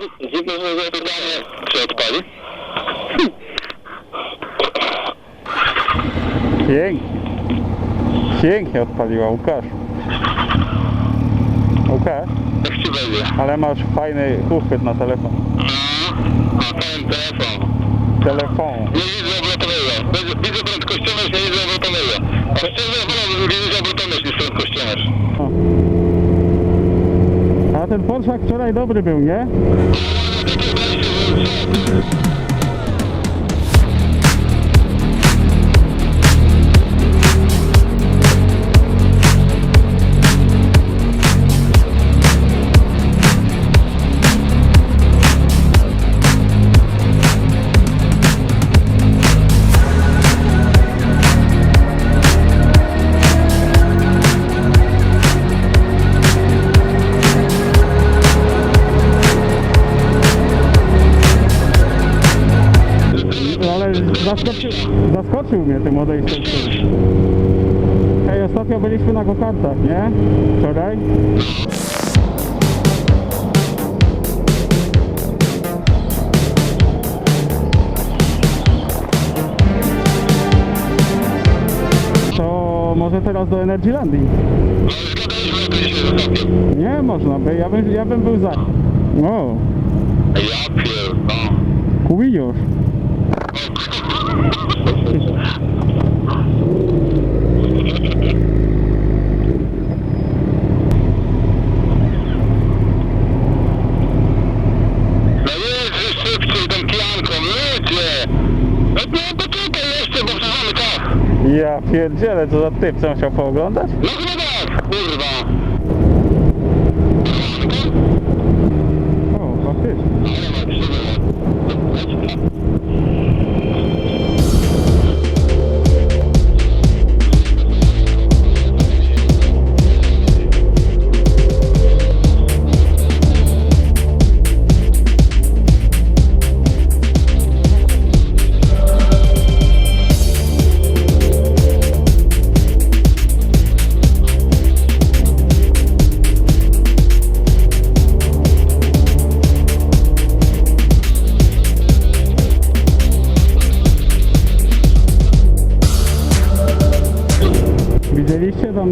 Dziwne, że zapytanie się odpali. Pięknie. Pięknie odpaliła Łukasz. Łukasz, Jak ci będzie? ale masz fajny uchwyt na telefon. No, a ten telefon. Telefon. Nie widzę obrotonego. Widzę- prędkościomierz, nie widzę obrotonego. A szczerze wolałbym widzieć obrotomierz ten podszak wczoraj dobry był, nie? Zaskoczył, mnie tym odejściem. Hej, ostatnio byliśmy na gokartach, nie? Wczoraj? To może teraz do Energylandii? Nie można by, ja bym, ja bym był za. O, Ja pierdolę jeźdź szybciej tą pianką, ludzie! No nie, poczekaj jeszcze, bo przeżamy czas. Ja pierdzielę, co za typ, co on chciał pooglądać? No chyba tak, kurwa.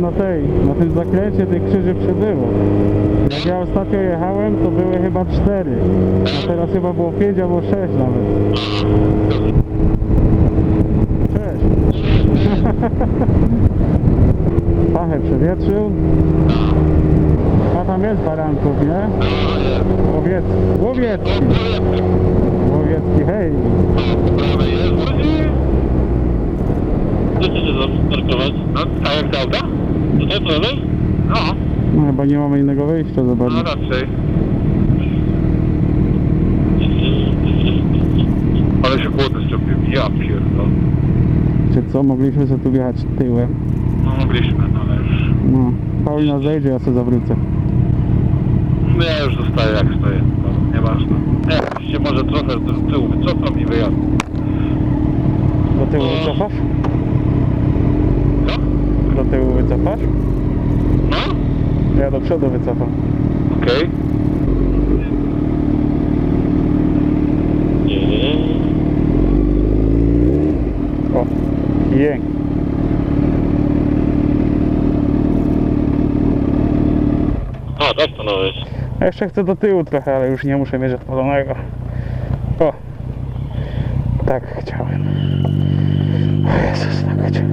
Na tej, na tym zakręcie tych krzyży przybyło. Jak ja ostatnio jechałem, to były chyba cztery. A teraz chyba było pięć albo sześć nawet. Cześć. Pachę przewietrzył. A tam jest baranków, nie? Łowiecki. Łowiecki. Łowiecki, hej. Co chcecie zaparkować? A jak auta? Tutaj prawej? No, No chyba nie mamy innego wyjścia, no zobacz. raczej. Ale się chłodny zrobił, ja pierdolę. Czy co, mogliśmy sobie tu wjechać tyłem. No mogliśmy, no ale już... No, Paulina zejdzie, ja sobie zawrócę. No ja już zostaję jak stoję, no, nieważne. Nie, się może trochę do tyłu wycofam i wyjadę. Do tyłu No. wycofasz? Do tyłu wycofasz? No? Ja do przodu wycofam. Okej. O, jęk. A, tak to no jest. A jeszcze chcę do tyłu trochę, ale już nie muszę mieć odpalonego. O, tak chciałem. O Jezus, tak chciałem.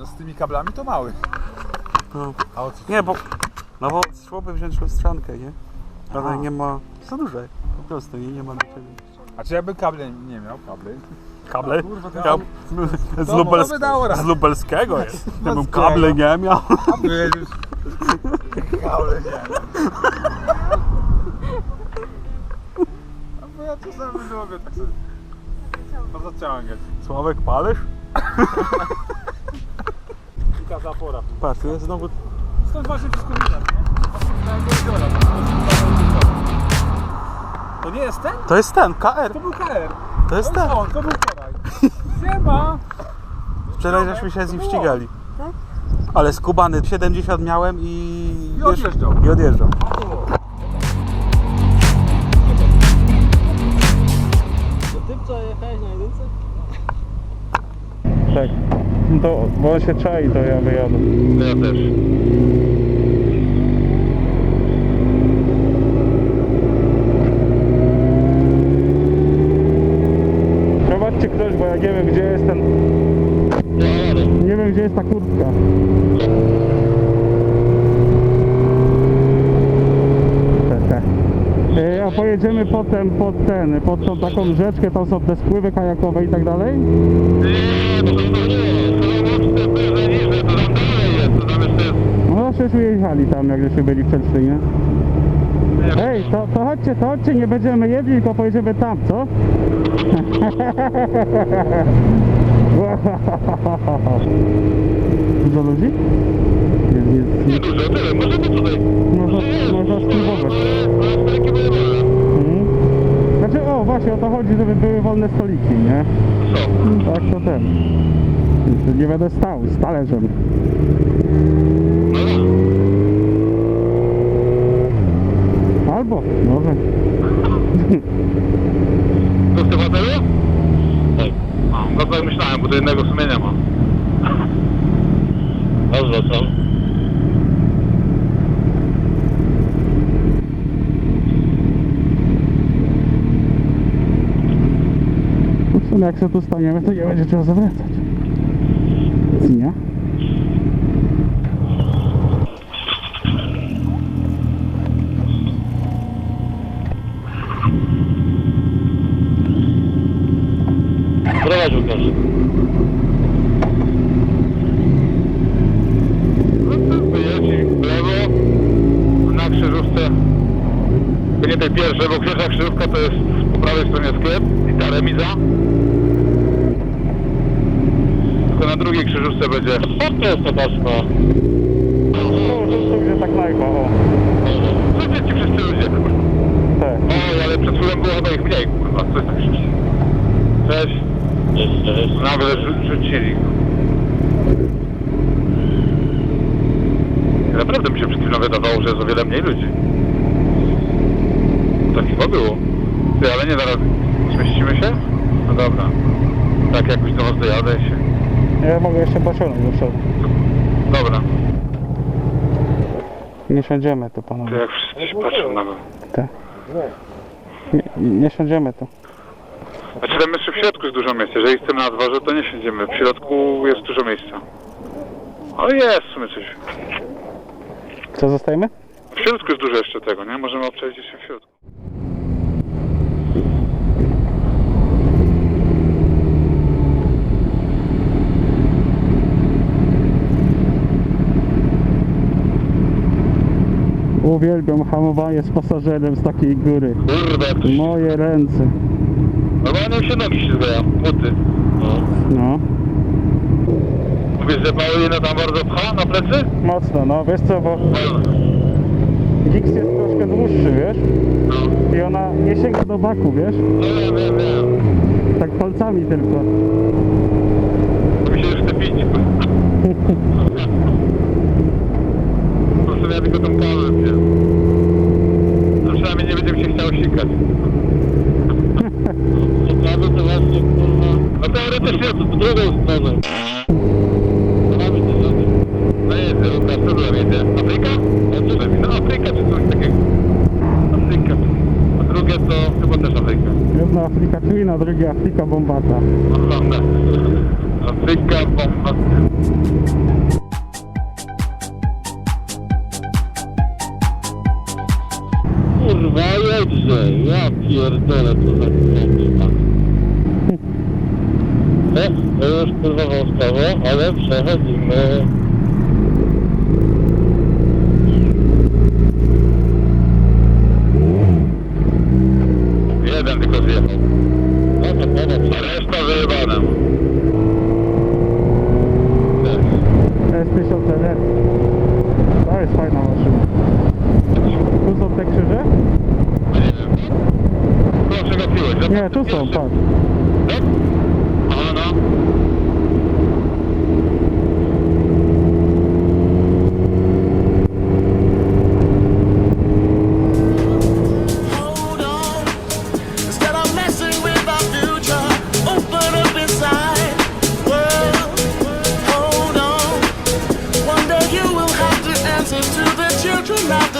No z tymi kablami to mały. No. A o co? Nie, bo... No bo szłoby wziąć lustrzankę, nie? Ale nie ma... Za duże. Po prostu, nie, nie ma do czego. A czy jakby kable nie miał, kable? Kable? kurwa, to Ja, tam- z, to Lubels... by dało radę. z Lubelskiego jest. Ja bym kable nie miał. A wiedziesz. Kable nie. A bo ja czasami mogę tak sobie... To zaciągać. Sławek, palisz? Taka zapora. Patrz, jest znowu... Stąd właśnie wszystko widać, nie? To nie jest ten? To jest ten, KR. To był KR. To jest ten. To on, to był wczoraj. Siema! Wczoraj żeśmy się z nim ścigali. Ale skubany 70 miałem i... I odjeżdżał. I odjeżdżał. To ty co jechałeś na jedynce? Tak. No To, bo on się czai, to ja wyjadę. Ja też. Prowadźcie ktoś, bo ja nie wiem gdzie jest ten... Nie wiem gdzie jest ta kurtka. Te, te. A pojedziemy potem pod ten, pod tą taką rzeczkę, tam są te spływy kajakowe i tak dalej? Nie, to to nie. To wyżej niżej, to tam dalej jest. To tam jeszcze jest... No żeśmy jechali tam, jak żeśmy byli w Częszczynie. Nie, Ej, to, to chodźcie, to chodźcie, nie będziemy jedli, tylko pojedziemy tam, co? Dużo ludzi? Jest, jest, nie dużo, tyle. Możemy tutaj... Można, można spróbować. Ale stoliki były wolne. Mhm. Znaczy, o właśnie o to chodzi, żeby były wolne stoliki, nie? Co? Tak to ten. Więc Nie będę stał z talerzem. No. Albo, może. To z tym baterią? Tak. No tak myślałem, bo to jednego sumienia mam. Dobrze, co? Sumie jak się tu staniemy, to nie będzie trzeba zawracać. Nie? Prowadź Łukasz. Wyjedź w lewo, na krzyżówce. To nie tej pierwszej, bo pierwsza krzyżówka to jest po prawej stronie sklep i ta remiza. Tylko na drugiej krzyżówce będzie... Co to jest ta taśma? Tak najpa, o. Co ci wszyscy ludzie, kurwa? Tak. Oj, ale przed chwilą było chyba ich mniej, kurwa. Co jest tak szybciej? Cześć. Cześć, cześć. Nagle rzu- rzucili. Naprawdę mi się przed chwilą wydawało, że jest o wiele mniej ludzi. Tak chyba było. Ty, ale nie zaraz. Zmieścimy się? No dobra. Tak, jakoś do was dojadę się. Ja mogę jeszcze pociągnąć do przodu. Dobra. Nie siądziemy tu, To panowie. jak wszyscy się patrzą na mnie. Tak. Nie, nie siądziemy tu. Znaczy tam jeszcze w środku jest dużo miejsca. Jeżeli chcemy na dworze, to nie siedzimy. W środku jest dużo miejsca. Ale jest w sumie coś. Co, zostajemy? W środku jest dużo jeszcze tego, nie? Możemy obczaić się w środku. Uwielbiam hamowanie z pasażerem z takiej góry. Kurde, jak to się... Moje ręce. Normalnie się nogi ślizgają, buty. No. No. Mówisz, że Paulina tam bardzo pcha na plecy? Mocno, no wiesz co, bo No. Gix jest troszkę dłuższy, wiesz? No, I ona nie sięga do baku, wiesz? no wiem, wiem, wiem. Tak palcami tylko. To mi się już chce pić. Po prostu ja tylko tą kawę piję. A przynajmniej nie będzie mi się chciało sikać. Ciekawe to właśnie, kurwa... No teoretycznie w drugą stronę. Mamy to zrobić. No jest, Łukasz, co tu jedzie? Afryka? No co no Afryka czy coś takiego. Afryka. A drugie to chyba też Afryka. Jedna Afryka Twin, a druga Afryka Bombata. Afryka, bomba. Kurwa, jedźże. Ja pierdolę, co za kurwa sprawę, już próbował sprawę, ale przechodzimy. Jeden tylko zjechał. No to podobnie. Reszta wyjebana. Special TD. To jest fajna. Tu są te krzyże? Nie, tu są. Tak?